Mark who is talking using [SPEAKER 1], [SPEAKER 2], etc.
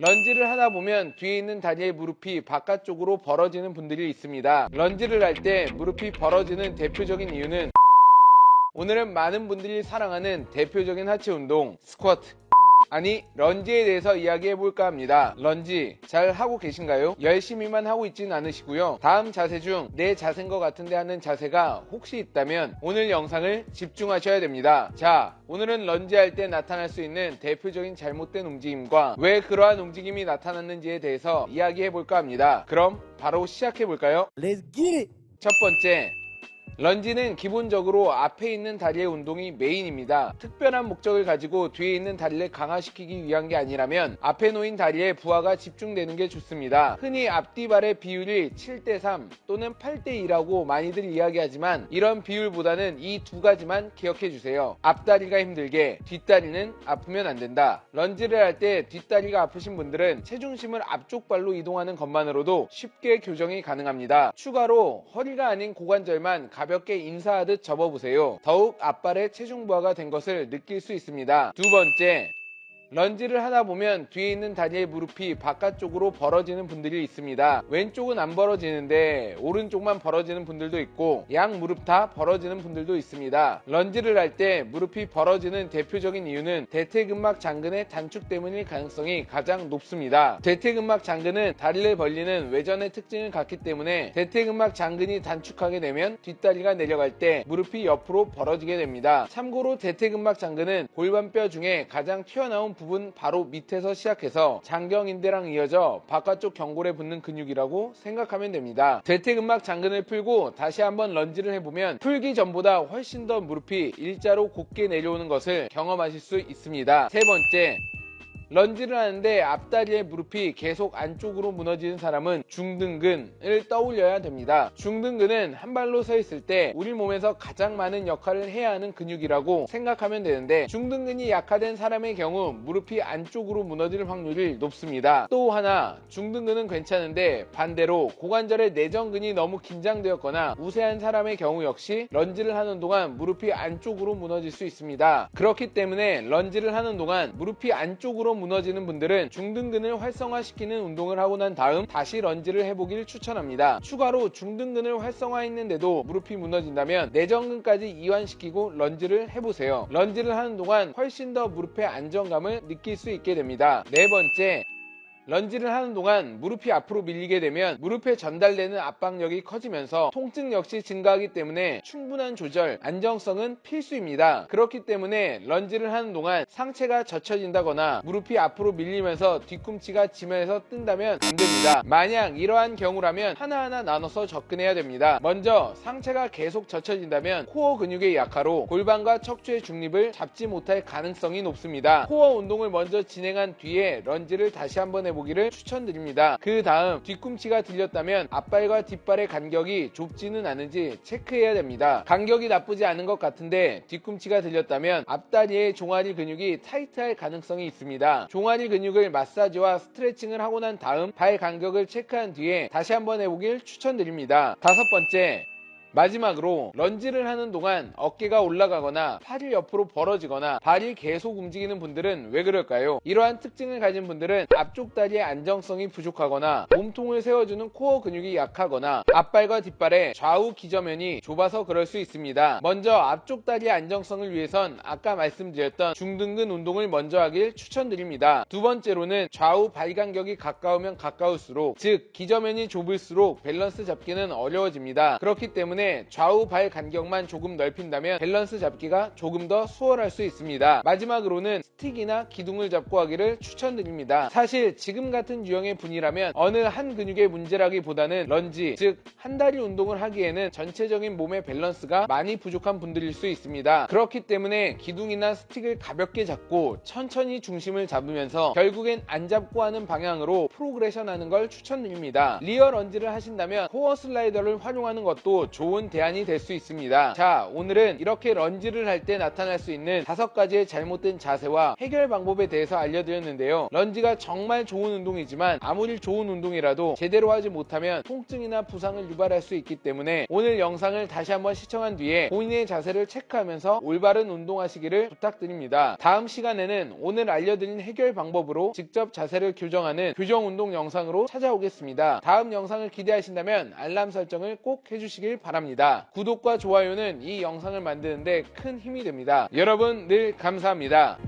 [SPEAKER 1] 런지를 하다 보면 뒤에 있는 다리의 무릎이 바깥쪽으로 벌어지는 분들이 있습니다. 런지를 할 때 무릎이 벌어지는 대표적인 이유는 오늘은 많은 분들이 사랑하는 대표적인 하체 운동 스쿼트 아니 런지에 대해서 이야기해 볼까 합니다. 런지 잘 하고 계신가요? 열심히만 하고 있진 않으시고요. 다음 자세 중 내 자세인 것 같은데 하는 자세가 혹시 있다면 오늘 영상을 집중하셔야 됩니다. 자 오늘은 런지 할 때 나타날 수 있는 대표적인 잘못된 움직임과 왜 그러한 움직임이 나타났는지에 대해서 이야기해 볼까 합니다. 그럼 바로 시작해 볼까요?
[SPEAKER 2] Let's get it.
[SPEAKER 1] 첫 번째, 런지는 기본적으로 앞에 있는 다리의 운동이 메인입니다. 특별한 목적을 가지고 뒤에 있는 다리를 강화시키기 위한 게 아니라면 앞에 놓인 다리에 부하가 집중되는 게 좋습니다. 흔히 앞뒤발의 비율이 7대3 또는 8대2라고 많이들 이야기하지만 이런 비율보다는 이 두 가지만 기억해 주세요. 앞다리가 힘들게 뒷다리는 아프면 안 된다. 런지를 할 때 뒷다리가 아프신 분들은 체중심을 앞쪽 발로 이동하는 것만으로도 쉽게 교정이 가능합니다. 추가로 허리가 아닌 고관절만 가볍게 인사하듯 접어보세요. 더욱 앞발의 체중 부하가 된 것을 느낄 수 있습니다. 두 번째, 런지를 하다 보면 뒤에 있는 다리의 무릎이 바깥쪽으로 벌어지는 분들이 있습니다. 왼쪽은 안 벌어지는데 오른쪽만 벌어지는 분들도 있고 양 무릎 다 벌어지는 분들도 있습니다. 런지를 할 때 무릎이 벌어지는 대표적인 이유는 대퇴근막 장근의 단축 때문일 가능성이 가장 높습니다. 대퇴근막 장근은 다리를 벌리는 외전의 특징을 갖기 때문에 대퇴근막 장근이 단축하게 되면 뒷다리가 내려갈 때 무릎이 옆으로 벌어지게 됩니다. 참고로 대퇴근막 장근은 골반뼈 중에 가장 튀어나온 부분 바로 밑에서 시작해서 장경인대랑 이어져 바깥쪽 경골에 붙는 근육이라고 생각하면 됩니다. 대퇴근막 장근을 풀고 다시 한번 런지를 해보면 풀기 전보다 훨씬 더 무릎이 일자로 곧게 내려오는 것을 경험하실 수 있습니다. 세 번째, 런지를 하는데 앞다리의 무릎이 계속 안쪽으로 무너지는 사람은 중등근을 떠올려야 됩니다. 중등근은 한 발로 서 있을 때 우리 몸에서 가장 많은 역할을 해야 하는 근육이라고 생각하면 되는데 중등근이 약화된 사람의 경우 무릎이 안쪽으로 무너질 확률이 높습니다. 또 하나 중등근은 괜찮은데 반대로 고관절의 내전근이 너무 긴장되었거나 우세한 사람의 경우 역시 런지를 하는 동안 무릎이 안쪽으로 무너질 수 있습니다. 그렇기 때문에 런지를 하는 동안 무릎이 안쪽으로 무너지는 분들은 중등근을 활성화시키는 운동을 하고 난 다음 다시 런지를 해보길 추천합니다. 추가로 중등근을 활성화했는데도 무릎이 무너진다면 내전근까지 이완시키고 런지를 해보세요. 런지를 하는 동안 훨씬 더 무릎의 안정감을 느낄 수 있게 됩니다. 네 번째, 런지를 하는 동안 무릎이 앞으로 밀리게 되면 무릎에 전달되는 압박력이 커지면서 통증 역시 증가하기 때문에 충분한 조절, 안정성은 필수입니다. 그렇기 때문에 런지를 하는 동안 상체가 젖혀진다거나 무릎이 앞으로 밀리면서 뒤꿈치가 지면에서 뜬다면 안 됩니다. 만약 이러한 경우라면 하나하나 나눠서 접근해야 됩니다. 먼저 상체가 계속 젖혀진다면 코어 근육의 약화로 골반과 척추의 중립을 잡지 못할 가능성이 높습니다. 코어 운동을 먼저 진행한 뒤에 런지를 다시 한번 해보 기를 추천드립니다. 그 다음 뒤꿈치가 들렸다면 앞발과 뒷발의 간격이 좁지는 않은지 체크해야 됩니다. 간격이 나쁘지 않은 것 같은데 뒤꿈치가 들렸다면 앞다리의 종아리 근육이 타이트할 가능성이 있습니다. 종아리 근육을 마사지와 스트레칭을 하고 난 다음 발 간격을 체크한 뒤에 다시 한번 해보길 추천드립니다. 다섯 번째, 마지막으로 런지를 하는 동안 어깨가 올라가거나 팔이 옆으로 벌어지거나 발이 계속 움직이는 분들은 왜 그럴까요? 이러한 특징을 가진 분들은 앞쪽 다리의 안정성이 부족하거나 몸통을 세워주는 코어 근육이 약하거나 앞발과 뒷발의 좌우 기저면이 좁아서 그럴 수 있습니다. 먼저 앞쪽 다리의 안정성을 위해선 아까 말씀드렸던 중등근 운동을 먼저 하길 추천드립니다. 두 번째로는 좌우 발 간격이 가까우면 가까울수록 즉 기저면이 좁을수록 밸런스 잡기는 어려워집니다. 그렇기 때문에 좌우 발 간격만 조금 넓힌다면 밸런스 잡기가 조금 더 수월할 수 있습니다. 마지막으로는 스틱이나 기둥을 잡고 하기를 추천드립니다. 사실 지금 같은 유형의 분이라면 어느 한 근육의 문제라기보다는 런지 즉 한 다리 운동을 하기에는 전체적인 몸의 밸런스가 많이 부족한 분들일 수 있습니다. 그렇기 때문에 기둥이나 스틱을 가볍게 잡고 천천히 중심을 잡으면서 결국엔 안 잡고 하는 방향으로 프로그레션 하는 걸 추천드립니다. 리어 런지를 하신다면 코어 슬라이더를 활용하는 것도 좋은 좋은 대안이 될 수 있습니다. 자, 오늘은 이렇게 런지를 할 때 나타날 수 있는 다섯 가지의 잘못된 자세와 해결 방법에 대해서 알려드렸는데요. 런지가 정말 좋은 운동이지만 아무리 좋은 운동이라도 제대로 하지 못하면 통증이나 부상을 유발할 수 있기 때문에 오늘 영상을 다시 한번 시청한 뒤에 본인의 자세를 체크하면서 올바른 운동하시기를 부탁드립니다. 다음 시간에는 오늘 알려드린 해결 방법으로 직접 자세를 교정하는 교정 운동 영상으로 찾아오겠습니다. 다음 영상을 기대하신다면 알람 설정을 꼭 해주시길 바랍니다. 구독과 좋아요는 이 영상을 만드는데 큰 힘이 됩니다. 여러분 늘 감사합니다.